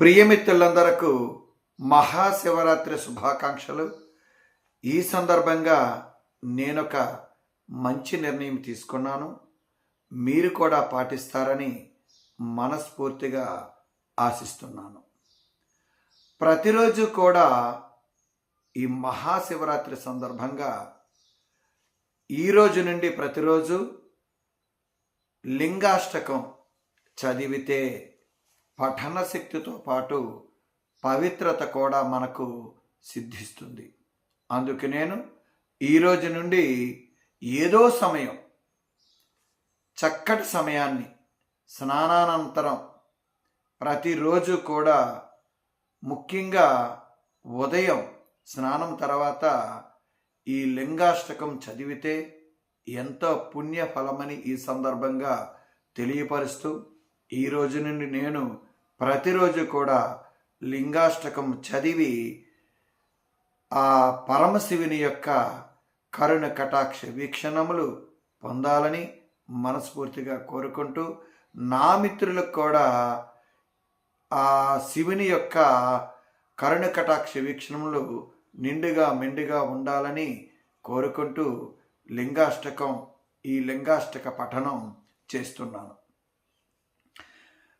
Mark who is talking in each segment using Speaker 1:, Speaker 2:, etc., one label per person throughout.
Speaker 1: ప్రియమిత్రులందరకు మహాశివరాత్రి శుభాకాంక్షలు. ఈ సందర్భంగా నేనొక మంచి నిర్ణయం తీసుకున్నాను. మీరు కూడా పాటిస్తారని మనస్ఫూర్తిగా ఆశిస్తున్నాను. ప్రతిరోజు కూడా ఈ మహాశివరాత్రి సందర్భంగా ఈ రోజు నుండి ప్రతిరోజు లింగాష్టకం చదివితే పఠన శక్తితో పాటు పవిత్రత కూడా మనకు సిద్ధిస్తుంది. అందుకు నేను ఈరోజు నుండి ఏదో సమయం చక్కటి సమయాన్ని స్నానానంతరం ప్రతిరోజు కూడా ముఖ్యంగా ఉదయం స్నానం తర్వాత ఈ లింగాష్టకం చదివితే ఎంతో పుణ్యఫలమని ఈ సందర్భంగా తెలియపరుస్తూ ఈ రోజు నుండి నేను ప్రతిరోజు కూడా లింగాష్టకం చదివి ఆ పరమశివుని యొక్క కరుణ కటాక్ష వీక్షణములు పొందాలని మనస్ఫూర్తిగా కోరుకుంటూ నా మిత్రులకు కూడా ఆ శివుని యొక్క కరుణ కటాక్ష వీక్షణములు నిండుగా మెండుగా ఉండాలని కోరుకుంటూ లింగాష్టకం ఈ లింగాష్టక పఠనం చేస్తున్నాను.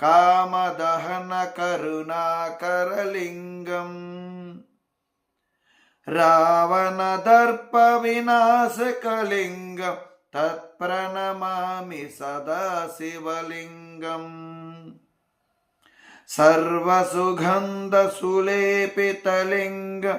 Speaker 1: కామదహన కరుణాకరలింగం. రావణ దర్ప వినాశకలింగం తత్ప్రణమామి సదా శివలింగం సర్వసుగంధసులేపితలింగ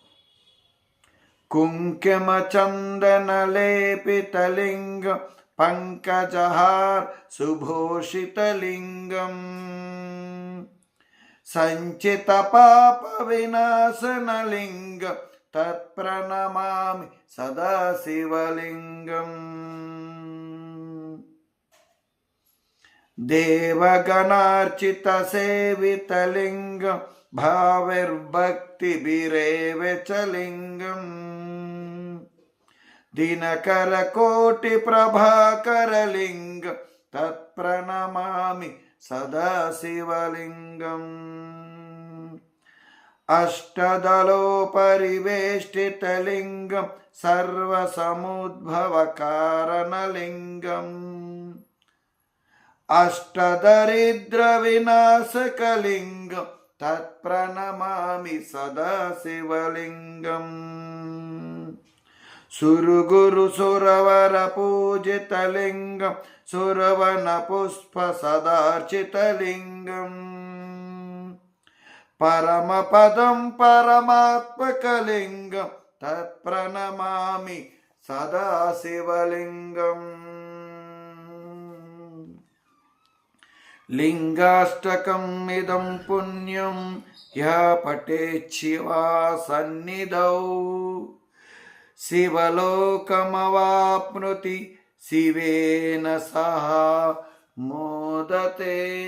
Speaker 1: తత్ప్రణమామి సదా శివలింగం కుంకుమచందనలేపితలింగం పంకజహార్ సుభూషితలింగం సంచిత పాప వినాశనలింగం భావిర్భక్తిభిరేవ చ దినకర కోటి ప్రభాకరలింగ తత్ప్రణమామి సదా శివలింగం అష్టదలోపరివేష్టితలింగం సర్వసముద్భవకారణలింగం అష్టదరిద్రవినాశకలింగం తత్ప్రణమామి సదా శివలింగం. సురుగురు సురవర పూజితలింగం సురవన పుష్ప సదార్చితలింగం. పరమపదం పరమాత్మకలింగం తత్ప్రణమామి సదా శివలింగం లింగాష్టకం ఇదం పుణ్యం యా శివా సన్నిధౌ. శివలోకమవాప్నుతి శివేన సహ మోదతే.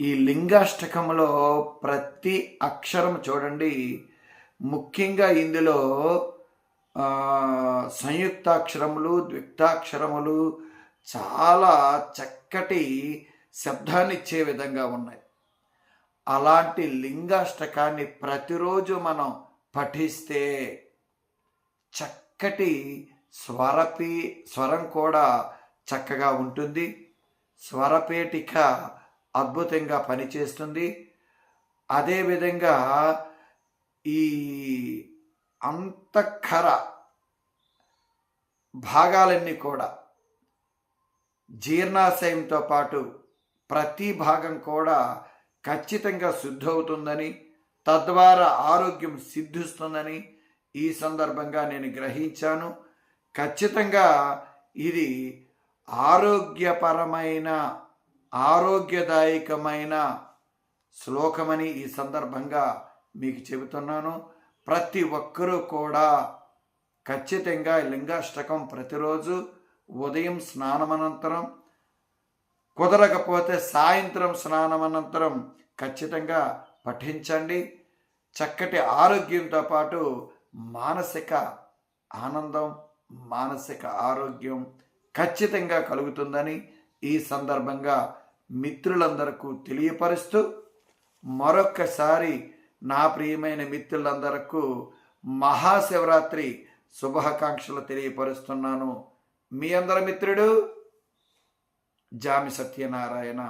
Speaker 1: ఈ లింగాష్టకంలో ప్రతి అక్షరం చూడండి. ముఖ్యంగా ఇందులో సంయుక్తాక్షరములు ద్విక్తాక్షరములు చాలా చక్కటి శబ్దాన్ని ఇచ్చే విధంగా ఉన్నాయి. అలాంటి లింగాష్టకాన్ని ప్రతిరోజు మనం పఠిస్తే చక్కటి స్వరపి స్వరం కూడా చక్కగా ఉంటుంది. స్వరపేటిక అద్భుతంగా పనిచేస్తుంది. అదేవిధంగా ఈ అంతఃకర భాగాలన్నీ కూడా జీర్ణాశయంతో పాటు ప్రతి భాగం కూడా ఖచ్చితంగా శుద్ధవుతుందని తద్వారా ఆరోగ్యం సిద్ధిస్తుందని ఈ సందర్భంగా నేను గ్రహించాను. ఖచ్చితంగా ఇది ఆరోగ్యపరమైన ఆరోగ్యదాయకమైన శ్లోకమని ఈ సందర్భంగా మీకు చెబుతున్నాను. ప్రతి ఒక్కరూ కూడా ఖచ్చితంగా లింగాష్టకం ప్రతిరోజు ఉదయం స్నానమనంతరం కుదరకపోతే సాయంత్రం స్నానమనంతరం ఖచ్చితంగా పఠించండి. చక్కటి ఆరోగ్యంతో పాటు మానసిక ఆనందం మానసిక ఆరోగ్యం ఖచ్చితంగా కలుగుతుందని ఈ సందర్భంగా మిత్రులందరకు తెలియపరుస్తూ మరొక్కసారి నా ప్రియమైన మిత్రులందరకు మహాశివరాత్రి శుభాకాంక్షలు తెలియపరుస్తున్నాను. మీ అందరి మిత్రుడు జామి సత్యనారాయణ